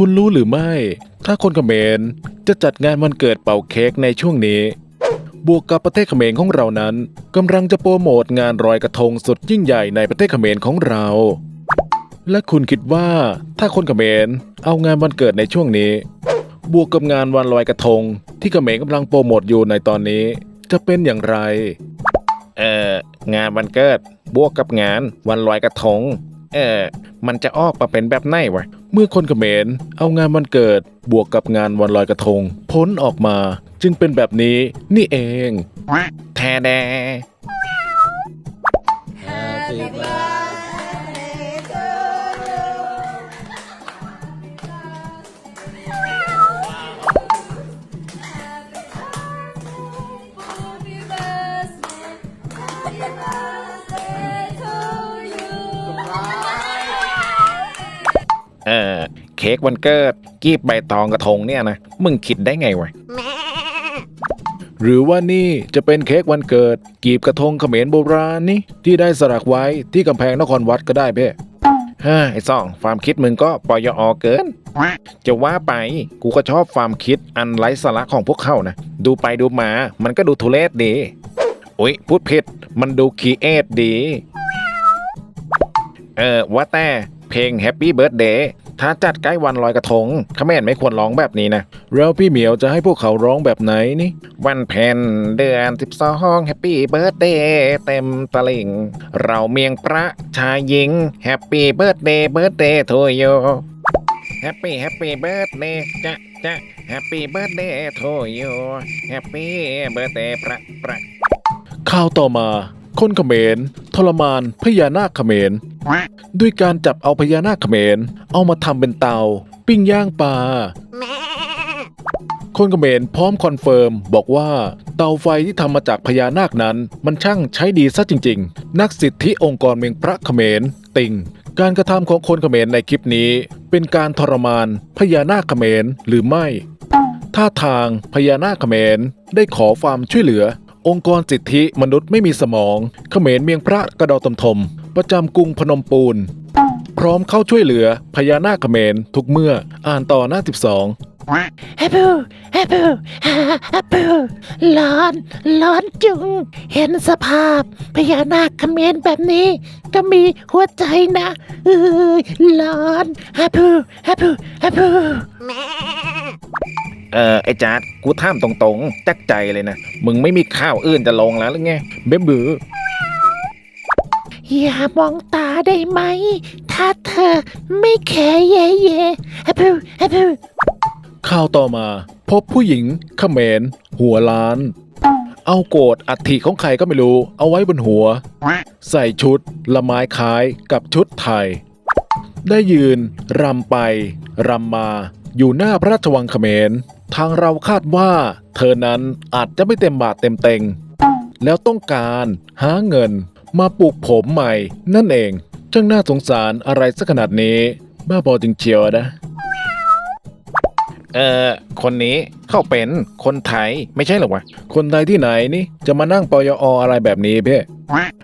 คุณรู้หรือไม่ ถ้าคนเขมรจะจัดงานวันเกิดเป่าเค้กในช่วงนี้ บวกกับประเทศเขมรของเรานั้นกำลังจะโปรโมทงานรอยกระทงสุดยิ่งใหญ่ในประเทศเขมรของเรา และคุณคิดว่าถ้าคนเขมรเอางานวันเกิดในช่วงนี้ บวกกับงานวันลอยกระทง ที่เขมรกำลังโปรโมทอยู่ในตอนนี้ จะเป็นอย่างไร เอ่อ งานวันเกิด บวกกับงานวันลอยกระทง เออมันจะออกมาเป็นแบบไหนวะ เมื่อคนเขมรเอางานวันเกิดบวกกับงานวันลอยกระทง พ้นออกมา จึงเป็นแบบนี้นี่เอง แทแด ค้กวันเกิด กีบใบตองกระทงเนี่ยนะ มึงคิดได้ไงวะหรือว่านี่จะเป็นเค้กวันเกิด กีบกระทงเขมรโบราณนี่ที่ได้สลักไว้ที่กำแพงนครวัดก็ได้เพ่ฮ้ไอ้ซ่องความคิดมึงก็ปยอเกิน จะว่าไปกูก็ชอบความคิดอันไร้สาระของพวกเขานะ ดูไปดูมา มันก็ดูทุเรศดีอุ๊ย พูดผิด มันดูคีเอทดี เออว่าแต่เพลง Happy Birthday ถ้าจัดใกล้วันลอยกระทงเขมรไม่ควรร้องแบบนี้นะแล้วพี่เหมียวจะให้พวกเขาร้องแบบไหนนี่ วันเพ็ญเดือนสิบสอง Happy Birthday เต็มตลิ่งเราเมียงพระชายหญิง Happy Birthday Birthday to you Happy Happy Birthday จะจะ Happy Birthday to you Happy Birthday ประประข่าวต่อมา คนเขมรทรมานพญานาคเขมร ด้วยการจับเอาพญานาคเขมร เอามาทำเป็นเตา ปิ้งย่างปลาคนเขมรพร้อมคอนเฟิร์ม บอกว่า เตาไฟที่ทำมาจากพญานาคนั้น มันช่างใช้ดีซะจริง ๆ นักสิทธิองค์กรเมืองพระเขมร ติงการกระทำของคนเขมรในคลิปนี้ เป็นการทรมานพญานาคเขมรหรือไม่ ท่าทางพญานาคเขมรได้ขอความช่วยเหลือ องค์กรสิทธิมนุษย์ไม่มีสมองเขมรเมียงพระกระดอตมทม ประจำกรุงพนมปูน พร้อมเข้าช่วยเหลือพญานาคเขมรทุกเมื่ออ่านต่อหน้า 12แฮปูแฮปูแฮปูร้อน ร้อนจุง เห็นสภาพพญานาคเขมรแบบนี้ ก็มีหัวใจนะเอ้ยร้อนแฮปูแฮปูแฮปูเออ ไอ้จัดกูถามตรงๆ จักใจเลยนะ มึงไม่มีข้าวอื่นจะลงแล้วหรือไงเบ๊บือ อย่ามองตาได้ไหม ถ้าเธอไม่แคร์เย่เย่แฮปูแฮปูข่าวต่อมาพบผู้หญิงเขมรหัวล้าน เอาโกรธอัฐิของใครก็ไม่รู้ เอาไว้บนหัว ใส่ชุดละไม้คล้ายกับชุดไทย ได้ยืนรำไปรำมา อยู่หน้าพระราชวังเขมร ทางเราคาดว่า เธอนั้นอาจจะไม่เต็มบาทเต็มเต็ง แล้วต้องการหาเงิน มาปลูกผมใหม่ นั่นเองช่างน่าสงสารอะไรสักขนาดนี้ บ้าบอจริงเชียวนะ เออคนนี้เขาเป็นคนไทยไม่ใช่เหรอวะ คนไทยที่ไหนนี่จะมานั่งปยออะไรแบบนี้เพ่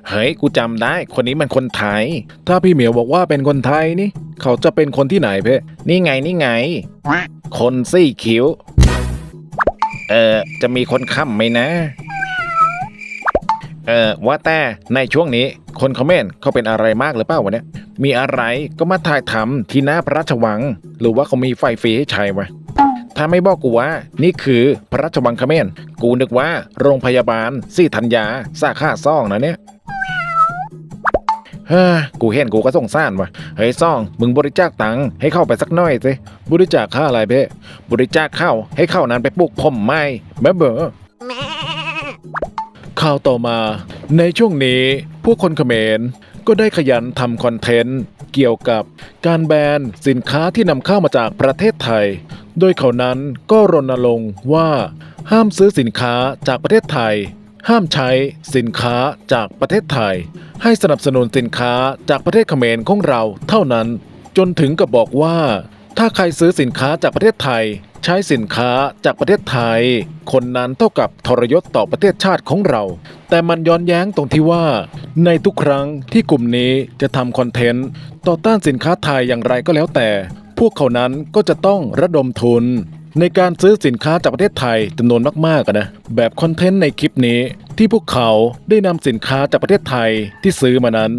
เฮ้ยกูจำได้ คนนี้มันคนไทย ถ้าพี่เหมียวบอกว่าเป็นคนไทยนี่ เขาจะเป็นคนที่ไหนเพ่นี่ไงนี่ไง คนซี่คิ้ว เออจะมีคนค้ำไหมนะ เออว่าแต่ในช่วงนี้คนคอมเมนต์เขาเป็นอะไรมากหรือเปล่าวะเนี่ยมีอะไรก็มาถ่ายทำที่หน้าพระราชวัง หรือว่าเขามีไฟฟรีให้ใช้วะถ้าไม่บอกกูว่า นี่คือพระราชวังคเมนกูนึกว่าโรงพยาบาลสี่ธัญญาสาขาซ่องนะเนี่ยเฮ้กูเห็นกูก็สงสารว่ะ เฮ้ยซ่อง มึงบริจาคตังค์ให้เข้าไปสักหน่อยสิ บริจาคค่าอะไรเพ่บริจาคเข้าให้เข้านั้นไปปลูกผมไม้แม่เบอ ข่าวต่อมา ในช่วงนี้ผู้คนเขมรก็ได้ขยันทำคอนเทนต์เกี่ยวกับการแบนสินค้าที่นำเข้ามาจากประเทศไทย โดยเขานั้นก็รณรงค์ว่า ห้ามซื้อสินค้าจากประเทศไทย ห้ามใช้สินค้าจากประเทศไทย ให้สนับสนุนสินค้าจากประเทศเขมรของเราเท่านั้น จนถึงกับบอกว่า ถ้าใครซื้อสินค้าจากประเทศไทย ใช้สินค้าจากประเทศไทย คนนั้นเท่ากับทรยศต่อประเทศชาติของเรา แต่มันย้อนแย้งตรงที่ว่า ในทุกครั้งที่กลุ่มนี้จะทำคอนเทนต์ต่อต้านสินค้าไทยอย่างไรก็แล้วแต่ พวกเขานั้นก็จะต้องระดมทุน ในการซื้อสินค้าจากประเทศไทยจำนวนมากๆนะแบบคอนเทนต์ในคลิปนี้ที่พวกเขาได้นำสินค้าจากประเทศไทยที่ซื้อมานั้น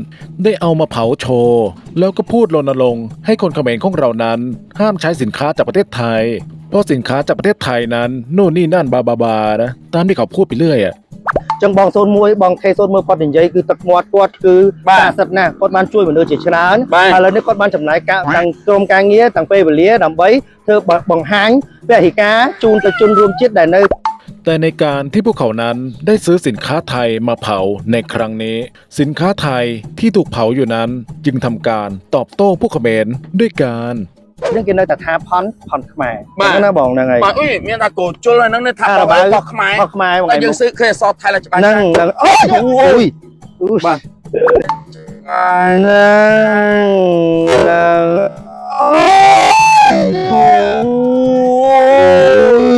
ได้เอามาเผาโชว์แล้วก็พูดรณรงค์ให้คนเขมรของเรานั้น ห้ามใช้สินค้าจากประเทศไทย เพราะสินค้าจากประเทศไทยนั้นโน่นนี่นั่นบาบาบานะตามที่เขาพูดไปเรื่อยอะ ចឹងបងសូនមួយបងខេសូនមួយគាត់និយាយគឺទឹកមាត់គាត់គឺ បាទ ការសិទ្ធណាស់គាត់បានជួយមនុស្សជាច្រើន បាទ ឥឡូវនេះគាត់បានចំណាយការទាំងក្រុមការងារទាំងពេលវេលាដើម្បីធ្វើបង្ហាញពហិការជូនទៅជនរួមជាតិដែលនៅ แต่ในการที่พวกเขานั้นได้ซื้อสินค้าไทยมาเผาในครั้งนี้ สินค้าไทยที่ถูกเผาอยู่นั้น จึงทำการตอบโต้พวกเขมรด้วยการ នឹងគេនៅតែថាផនផនខ្មែរ បាទ ហ្នឹងណាបងហ្នឹងហើយ បាទអុយមានតែកោជុលហើយហ្នឹងនៅថា អា ប រ ប បា ៃ វ បោះខ្មែរ ផនខ្មែរបង តែយើងซื้อเคยសតថៃឡើងច្បាស់ ហ្នឹងហ្នឹងអូយអូយអូយ បាទ ហ្នឹងហ្នឹងអូ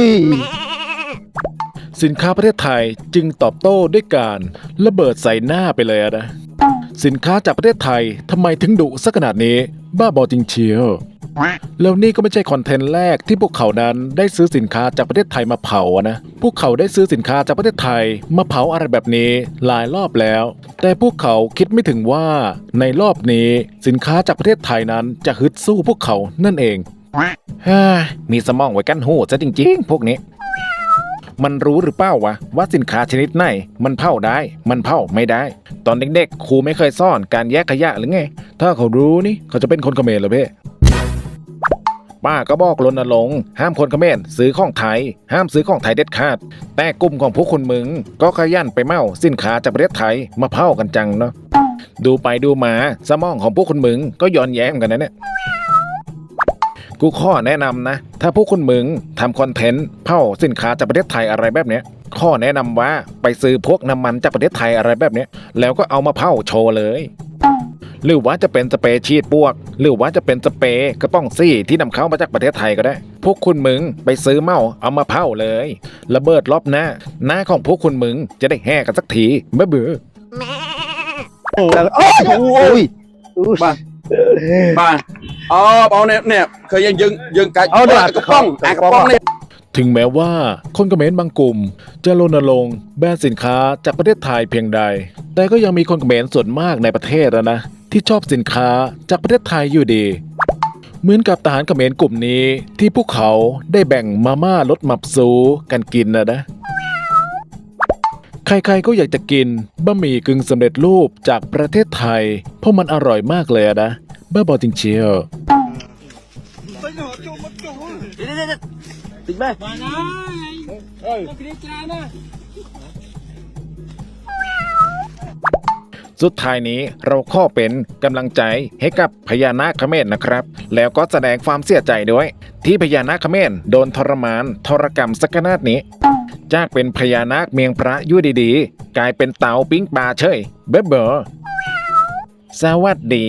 យ สินค้าประเทศไทยจึงตอบโต้ด้วยการระเบิดใส่หน้าไปเลยอะนะ สินค้าจากประเทศไทยทำไมถึงดุสักขนาดนี้ บ้าบอจริงเชียว แล้วนี่ก็ไม่ใช่คอนเทนต์แรกที่พวกเขานั้นได้ซื้อสินค้าจากประเทศไทยมาเผานะ พวกเขาได้ซื้อสินค้าจากประเทศไทยมาเผาอะไรแบบนี้หลายรอบแล้ว แต่พวกเขาคิดไม่ถึงว่าในรอบนี้สินค้าจากประเทศไทยนั้นจะฮึดสู้พวกเขานั่นเองฮ่ามีสมองไว้กั้นหูซะจริง ๆ พวกนี้ มันรู้หรือเปล่าวะว่าสินค้าชนิดไหน มันเผาได้ มันเผาไม่ได้ ตอนเด็กๆครูไม่เคยสอนการแยกขยะหรือไง ถ้าเขารู้นี่เขาจะเป็นคนเขมรเหรอเพ่ ป้าก็บอกรณรงค์ห้ามคนเขมรซื้อของไทย ห้ามซื้อของไทยเด็ดขาด แต่กลุ่มของพวกคุณมึง ก็ขยันไปเมาสินค้าจากประเทศไทยมาเผากันจังเนาะดูไปดูมาสมองของพวกคุณมึงก็ย้อนแย้งกันนะเนี่ยกูข้อแนะนำนะ ถ้าพวกคุณมึงทำคอนเทนต์เผาสินค้าจากประเทศไทยอะไรแบบเนี้ย ข้อแนะนำว่าไปซื้อพวกน้ำมันจากประเทศไทยอะไรแบบเนี้ย แล้วก็เอามาเผาโชว์เลย หรือว่าจะเป็นสเปรย์ฉีดปวก หรือว่าจะเป็นสเปรย์กระป๋องซี่ที่นำเข้ามาจากประเทศไทยก็ได้ พวกคุณมึงไปซื้อเมาเอามาเผาเลย ระเบิดรอบหน้า หน้าของพวกคุณมึงจะได้แห่กันสักทีเบื่อเบื่อแล้วโอ้ยบ้าบ้าอ๋เอาเนี่ยเนี่ยเคยยังยิงยิงกันเอาดระกระป๋องกระป๋องเนี่ยถึงแม้ว่าคนกเมนบางกลุ่ม จะรณรงค์แบนสินค้าจากประเทศไทยเพียงใด แต่ก็ยังมีคนกเมนส่วนมากในประเทศนะ ที่ชอบสินค้าจากประเทศไทยอยู่ดี เหมือนกับทหารเขมรกลุ่มนี้ที่พวกเขาได้แบ่งมาม่าลดหมับซูกันกินนะนะ ใครๆก็อยากจะกินบะหมี่กึ่งสำเร็จรูปจากประเทศไทย เพราะมันอร่อยมากเลยนะบ้าบอจริงเชียวติดไหมมานะ สุดท้ายนี้เราขอเป็นกำลังใจให้กับพญานาคเมศนะครับ แล้วก็แสดงความเสียใจด้วย ที่พญานาคเมศโดนทรมานทรกรรมสักนาดนี้ จากเป็นพญานาคเมียงพระยุ่ดีๆ กลายเป็นเต่าปิ้งปลาเฉยเบ๊บเบอสวัสดี